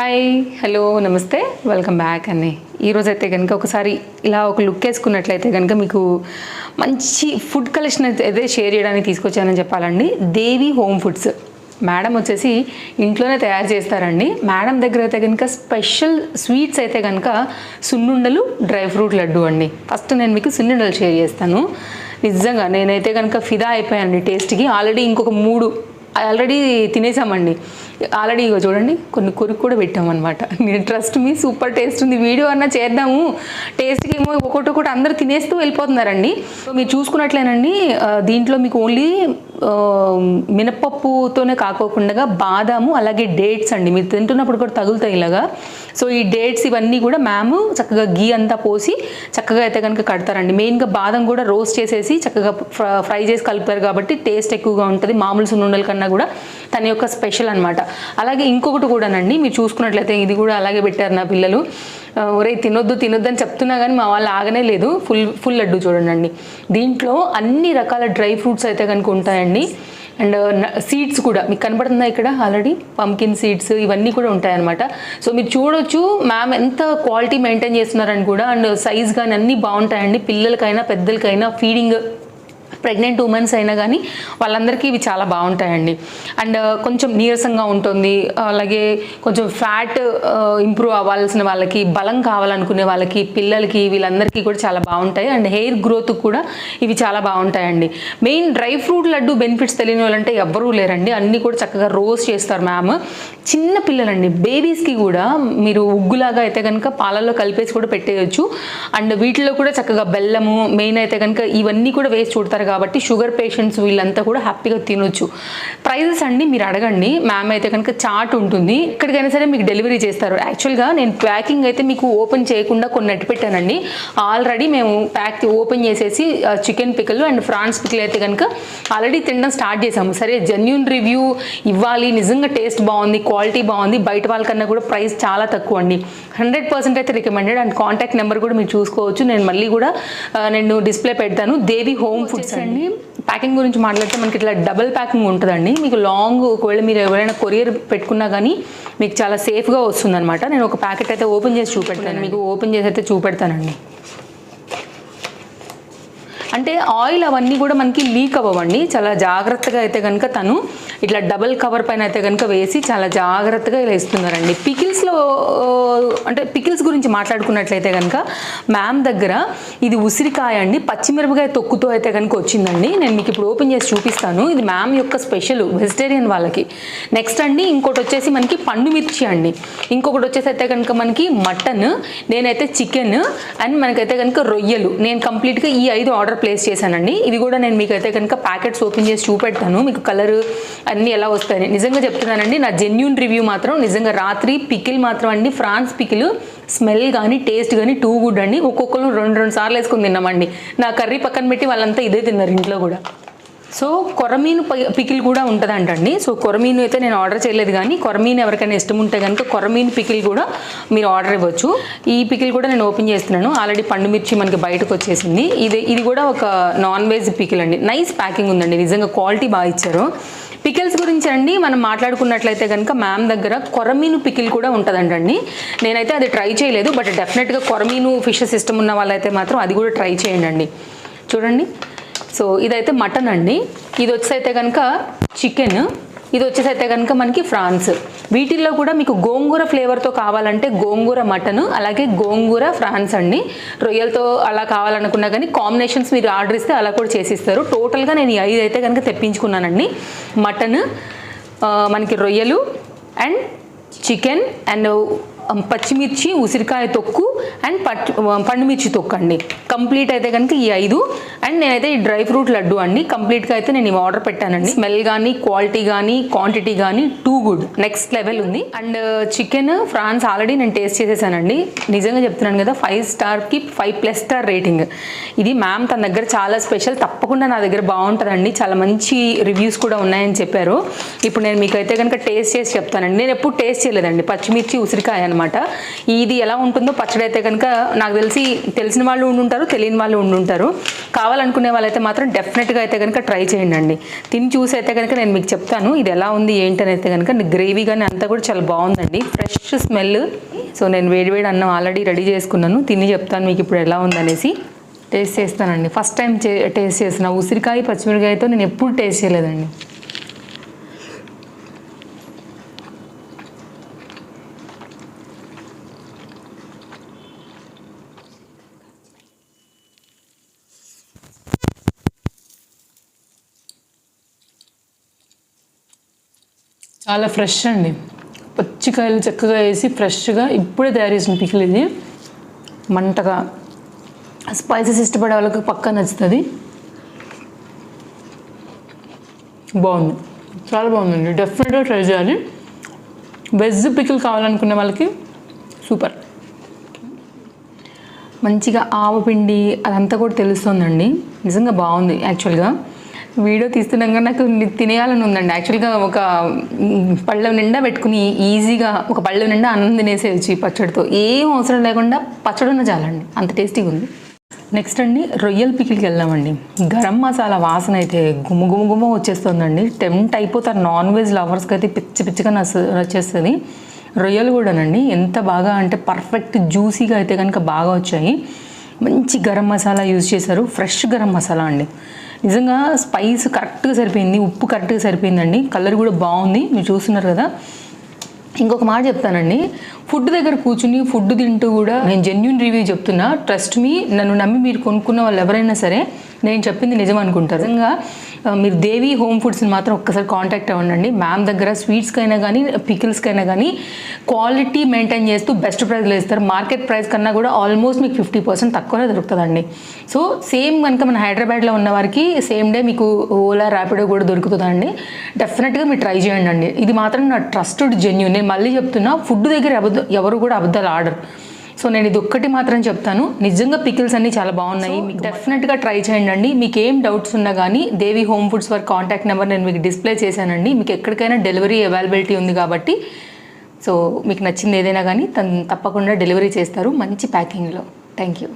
Hi hello నమస్తే. Welcome back అండి ఈరోజు అయితే కనుక ఒకసారి ఇలా ఒక లుక్ వేసుకున్నట్లయితే కనుక మీకు మంచి ఫుడ్ కలెక్షన్ అయితే అయితే షేర్ చేయడానికి తీసుకొచ్చానని చెప్పాలండి. దేవి హోమ్ ఫుడ్స్ మేడం వచ్చేసి ఇంట్లోనే తయారు చేస్తారండి. మేడం దగ్గర అయితే కనుక స్పెషల్ స్వీట్స్ అయితే కనుక సున్నుండలు డ్రై ఫ్రూట్ లడ్డు అండి. ఫస్ట్ నేను మీకు సున్నుండలు షేర్ చేస్తాను. నిజంగా నేనైతే కనుక ఫిదా అయిపోయానండి టేస్ట్కి ఆల్రెడీ ఇంకొక మూడు ఆల్రెడీ తినేసామండి. ఆల్రెడీ ఇగో చూడండి కొన్ని కొరికి కూడా పెట్టామన్నమాట. నేను ట్రస్ట్ మీ సూపర్ టేస్ట్ ఉంది. వీడియో అన్నా చేద్దాము. టేస్ట్కి ఏమో ఒకటి ఒకటి అందరూ తినేస్తూ వెళ్ళిపోతున్నారండి. సో మీరు చూసుకున్నట్లేనండి దీంట్లో మీకు ఓన్లీ మినపప్పుతోనే కాకోకుండా బాదాము అలాగే డేట్స్ అండి. మీరు తింటున్నప్పుడు కూడా తగులుతాయి ఇలాగా. సో ఈ డేట్స్ ఇవన్నీ కూడా మ్యామ్ చక్కగా గీ అంతా పోసి చక్కగా అయితే కనుక కడతారండి. మెయిన్గా బాదం కూడా రోస్ట్ చేసేసి చక్కగా ఫ్రై చేసి కలుపుతారు కాబట్టి టేస్ట్ ఎక్కువగా ఉంటుంది. మామూలు సున్నుండల కన్నా కూడా తన యొక్క స్పెషల్ అనమాట అలాగే ఇంకొకటి కూడానండి మీరు చూసుకున్నట్లయితే ఇది కూడా అలాగే పెట్టారు నా పిల్లలు. ఒరే తినొద్దు తినొద్దు అని చెప్తున్నా కానీ మా వాళ్ళు ఆగనే లేదు. ఫుల్ ఫుల్ లడ్డు చూడండి దీంట్లో అన్ని రకాల డ్రై ఫ్రూట్స్ అయితే కనుక ఉంటాయండి. అండ్ సీడ్స్ కూడా. మీకు కనబడుతుందా ఇక్కడ ఆల్రెడీ? పంకిన్ సీడ్స్ ఇవన్నీ కూడా ఉంటాయన్నమాట. సో మీరు చూడొచ్చు మ్యామ్ ఎంత క్వాలిటీ మెయింటైన్ చేస్తున్నారని కూడా. అండ్ సైజ్ కానీ అన్నీ బాగుంటాయండి. పిల్లలకైనా పెద్దలకైనా ఫీడింగ్ ప్రెగ్నెంట్ ఉమెన్స్ అయినా కానీ వాళ్ళందరికీ ఇవి చాలా బాగుంటాయండి. అండ్ uh, కొంచెం నీరసంగా ఉంటుంది. అలాగే కొంచెం ఫ్యాట్ uh, ఇంప్రూవ్ అవ్వాల్సిన వాళ్ళకి బలం కావాలనుకునే వాళ్ళకి పిల్లలకి వీళ్ళందరికీ కూడా చాలా బాగుంటాయి. అండ్ హెయిర్ గ్రోత్ కూడా ఇవి చాలా బాగుంటాయండి. Main dry fruit laddu benefits తెలియని వాళ్ళంటే ఎవ్వరూ లేరండి. అన్నీ కూడా చక్కగా రోస్ట్ చేస్తారు మ్యామ్. చిన్న పిల్లలండి. బేబీస్కి కూడా మీరు ఉగ్గులాగా అయితే కనుక పాలల్లో కలిపేసి కూడా పెట్టేయచ్చు. అండ్ వీటిలో కూడా చక్కగా బెల్లము మెయిన్ అయితే కనుక ఇవన్నీ కూడా వేసి చూడతారు కాబట్టి షుగర్ పేషెంట్స్ వీళ్ళంతా కూడా హ్యాపీగా తినొచ్చు. ప్రైజెస్ అండి మీరు అడగండి. మ్యామ్ అయితే కనుక చాట్ ఉంటుంది. ఎక్కడికైనా సరే మీకు డెలివరీ చేస్తారు. యాక్చువల్గా నేను ప్యాకింగ్ అయితే మీకు ఓపెన్ చేయకుండా కొన్ని నెట్ పెట్టానండి. ఆల్రెడీ మేము ప్యాక్ ఓపెన్ చేసేసి chicken pickle and prawns pickle అయితే కనుక ఆల్రెడీ తినడం స్టార్ట్ చేసాము సరే జెన్యున్ రివ్యూ ఇవ్వాలి. నిజంగా టేస్ట్ బాగుంది క్వాలిటీ బాగుంది. బయట వాళ్ళకన్నా కూడా ప్రైస్ చాలా తక్కువ అండి. హండ్రెడ్ పర్సెంట్ అయితే రికమెండెడ్ అండ్ కాంటాక్ట్ నెంబర్ కూడా మీరు చూసుకోవచ్చు. నేను మళ్ళీ కూడా నేను డిస్ప్లే పెడతాను. దేవి హోమ్ ఫుడ్స్ అండి. ప్యాకింగ్ గురించి మాట్లాడితే మనకి ఇట్లా డబుల్ ప్యాకింగ్ ఉంటుందండి. మీకు లాంగ్ ఒకవేళ మీరు ఎవరైనా కొరియర్ పెట్టుకున్నా కానీ మీకు చాలా సేఫ్గా వస్తుందన్నమాట. నేను ఒక ప్యాకెట్ అయితే ఓపెన్ చేసి చూపెడతాను మీకు ఓపెన్ చేసి అయితే చూపెడతానండి. అంటే ఆయిల్ అవన్నీ కూడా మనకి లీక్ అవ్వండి చాలా జాగ్రత్తగా అయితే కనుక తను ఇట్లా డబల్ కవర్ పైన అయితే కనుక వేసి చాలా జాగ్రత్తగా ఇలా ఇస్తున్నారండి. పికిల్స్లో అంటే పికిల్స్ గురించి మాట్లాడుకున్నట్లయితే కనుక మ్యామ్ దగ్గర ఇది ఉసిరికాయ అండి. పచ్చిమిరపకాయ తొక్కుతో అయితే కనుక వచ్చిందండి. నేను మీకు ఇప్పుడు ఓపెన్ చేసి చూపిస్తాను. ఇది మ్యామ్ యొక్క స్పెషల్ వెజిటేరియన్ వాళ్ళకి. నెక్స్ట్ అండి ఇంకోటి వచ్చేసి మనకి పండు మిర్చి అండి. ఇంకొకటి వచ్చేసి అయితే కనుక మనకి మటన్ నేనైతే చికెన్ అండ్ మనకైతే కనుక రొయ్యలు. నేను కంప్లీట్గా ఈ ఐదు ఆర్డర్ ప్లేస్ చేశానండి. ఇది కూడా నేను మీకు అయితే కనుక ప్యాకెట్స్ ఓపెన్ చేసి చూపెడతాను. మీకు కలర్ అన్నీ ఎలా వస్తాయని. నిజంగా చెప్తున్నానండి నా జెన్యున్ రివ్యూ మాత్రం నిజంగా రాత్రి పికిల్ మాత్రం అండి ఫ్రాన్స్ పికిల్ స్మెల్ కానీ టేస్ట్ కానీ టూ గుడ్ అండి. ఒక్కొక్కరు రెండు రెండు సార్లు వేసుకుని తిన్నామండి. నా కర్రీ పక్కన పెట్టి వాళ్ళంతా ఇదే తిన్నారు ఇంట్లో కూడా. సో కొరమీను పై- పికిల్ కూడా ఉంటుందంటండి. సో కొరమీను అయితే నేను ఆర్డర్ చేయలేదు కానీ కొరమీను ఎవరికైనా ఇష్టం ఉంటే కనుక కొరమీను పికిల్ కూడా మీరు ఆర్డర్ ఇవ్వచ్చు. ఈ పికిల్ కూడా నేను ఓపెన్ చేస్తున్నాను. ఆల్రెడీ పండు మిర్చి మనకి బయటకు వచ్చేసింది. ఇది ఇది కూడా ఒక నాన్ వెజ్ పికిల్ అండి. నైస్ ప్యాకింగ్ ఉందండి. నిజంగా క్వాలిటీ బాగా ఇచ్చారు. గురించి అండి మనం మాట్లాడుకున్నట్లయితే కనుక మ్యామ్ దగ్గర కొరమీను పికిల్ కూడా ఉంటుందంటండి. నేనైతే అది ట్రై చేయలేదు బట్ డెఫినెట్గా కొరమీను ఫిష్ సిస్టమ్ ఉన్న వాళ్ళైతే మాత్రం అది కూడా ట్రై చేయండి అండి చూడండి. సో ఇదైతే మటన్ అండి. ఇది వచ్చేసైతే అయితే కనుక చికెన్. ఇది వచ్చేసి అయితే కనుక మనకి ఫ్రాన్స్. వీటిల్లో కూడా మీకు గోంగూర ఫ్లేవర్తో కావాలంటే గోంగూర మటన్ అలాగే గోంగూర ఫ్రాన్స్ అండి. రొయ్యలతో అలా కావాలనుకున్నా కానీ కాంబినేషన్స్ మీరు ఆర్డర్ ఇస్తే అలా కూడా చేసిస్తారు. టోటల్గా నేను ఈ ఐదు అయితే కనుక తెప్పించుకున్నానండి. మటన్ మనకి రొయ్యలు అండ్ చికెన్ అండ్ పచ్చిమిర్చి ఉసిరికాయ తొక్కు అండ్ పచ్చి పండుమిర్చి తొక్కు అండి కంప్లీట్ అయితే కనుక ఈ ఐదు. అండ్ నేనైతే ఈ డ్రై ఫ్రూట్ లడ్డు అండి. కంప్లీట్గా అయితే నేను ఇవి ఆర్డర్ పెట్టానండి. స్మెల్ కానీ క్వాలిటీ కానీ క్వాంటిటీ కానీ టూ గుడ్. నెక్స్ట్ లెవెల్ ఉంది. అండ్ చికెన్ ఫ్రాన్స్ ఆల్రెడీ నేను టేస్ట్ చేసేసానండి. నిజంగా చెప్తున్నాను కదా ఫైవ్ స్టార్కి ఫైవ్ ప్లస్ స్టార్ రేటింగ్. ఇది మ్యామ్ తన దగ్గర చాలా స్పెషల్. తప్పకుండా నా దగ్గర బాగుంటుందండి. చాలా మంచి రివ్యూస్ కూడా ఉన్నాయని చెప్పారు. ఇప్పుడు నేను మీకు అయితే కనుక టేస్ట్ చేసి చెప్తానండి. నేను ఎప్పుడు టేస్ట్ చేయలేదండి. పచ్చిమిర్చి ఉసిరికాయ అనమాట అనమాట ఇది ఎలా ఉంటుందో పచ్చడి అయితే కనుక నాకు తెలిసి తెలిసిన వాళ్ళు ఉండుంటారు తెలియని వాళ్ళు ఉండుంటారు. కావాలనుకునే వాళ్ళైతే మాత్రం డెఫినెట్గా అయితే కనుక ట్రై చేయండి తిని చూసి అయితే కనుక నేను మీకు చెప్తాను ఇది ఎలా ఉంది ఏంటని అయితే కనుక గ్రేవీ కానీ అంతా కూడా చాలా బాగుందండి. ఫ్రెష్ స్మెల్ సో నేను వేడివేడి అన్నం ఆల్రెడీ రెడీ చేసుకున్నాను తిని చెప్తాను మీకు ఇప్పుడు ఎలా ఉందనేసి. టేస్ట్ చేస్తానండి. ఫస్ట్ టైం టేస్ట్ చేసిన ఉసిరికాయ పచ్చిమిరకాయతో నేను ఎప్పుడు టేస్ట్ చేయలేదండి. చాలా ఫ్రెష్ అండి. పచ్చికాయలు చక్కగా వేసి ఫ్రెష్గా ఇప్పుడే తయారు చేసిన పికిల్ ఇది. మంటగా. స్పైసెస్ ఇష్టపడే వాళ్ళకి పక్కా నచ్చుతుంది. బాగుంది. చాలా బాగుందండి. డెఫినెట్గా ట్రై చేయాలి. వెజ్ పికిల్ కావాలనుకునే వాళ్ళకి సూపర్ మంచిగా ఆవపిండి అదంతా కూడా తెలుస్తుందండి. నిజంగా బాగుంది యాక్చువల్గా వీడియో తీస్తున్నాక నాకు తినేయాలని ఉందండి. యాక్చువల్గా ఒక పళ్ళ నిండా పెట్టుకుని ఈజీగా ఒక పళ్ళ నిండా అన్నం తినేసేయచ్చు ఈ పచ్చడితో. ఏం అవసరం లేకుండా పచ్చడి ఉన్న చాలండి. అంత టేస్టీగా ఉంది. నెక్స్ట్ అండి రొయ్యల పికిల్కి వెళ్దామండి. గరం మసాలా వాసన అయితే గుమ్మ గుమ్మ గుమ్మ వచ్చేస్తుందండి. టెంప్ట్ అయిపోతారు నాన్ వెజ్ లవర్స్కి అయితే పిచ్చి పిచ్చిగా నచ్చ నచ్చేస్తుంది. రొయ్యలు కూడానండి ఎంత బాగా అంటే పర్ఫెక్ట్ జ్యూసీగా అయితే కనుక బాగా వచ్చాయి. మంచి గరం మసాలా యూజ్ చేశారు. ఫ్రెష్ గరం మసాలా అండి. నిజంగా స్పైస్ కరెక్ట్గా సరిపోయింది ఉప్పు కరెక్ట్గా సరిపోయిందండి. కలర్ కూడా బాగుంది. మీరు చూస్తున్నారు కదా. ఇంకొక మాట చెప్తానండి. ఫుడ్ దగ్గర కూర్చుని ఫుడ్ తింటూ కూడా నేను జెన్యున్ రివ్యూ చెప్తున్నా. ట్రస్ట్ మీ నన్ను నమ్మి మీరు కొనుక్కున్న వాళ్ళు ఎవరైనా సరే నేను చెప్పింది నిజం అనుకుంటారు. నిజంగా మీరు దేవి హోమ్ ఫుడ్స్ని మాత్రం ఒక్కసారి కాంటాక్ట్ అవ్వండి మ్యామ్ దగ్గర స్వీట్స్కైనా కానీ పికిల్స్కైనా కానీ క్వాలిటీ మెయింటైన్ చేస్తూ బెస్ట్ ప్రైస్లో ఇస్తారు. మార్కెట్ ప్రైస్ కన్నా కూడా ఆల్మోస్ట్ మీకు ఫిఫ్టీ పర్సెంట్ తక్కువనే దొరుకుతుందండి. సో సేమ్ కనుక మన హైదరాబాద్లో ఉన్న వారికి సేమ్ డే మీకు ఓలా ర్యాపిడో కూడా దొరుకుతుందండి. డెఫినెట్గా మీరు ట్రై చేయండి అండి. ఇది మాత్రం నా ట్రస్టెడ్ జెన్యున్ నేను మళ్ళీ చెప్తున్నా ఫుడ్ దగ్గర అబద్ధ ఎవరు కూడా అబద్ధాలు ఆర్డర్ సో నేను ఇది ఒక్కటి మాత్రం చెప్తాను. నిజంగా పికిల్స్ అన్ని చాలా బాగున్నాయి. మీకు డెఫినెట్గా ట్రై చేయండి అండి మీకు ఏం డౌట్స్ ఉన్నా కానీ దేవి హోమ్ ఫుడ్స్ వారి కాంటాక్ట్ నెంబర్ నేను మీకు డిస్ప్లే చేశానండి. మీకు ఎక్కడికైనా డెలివరీ అవైలబిలిటీ ఉంది కాబట్టి. సో మీకు నచ్చింది ఏదైనా కానీ తను తప్పకుండా డెలివరీ చేస్తారు. మంచి ప్యాకింగ్లో థ్యాంక్ యూ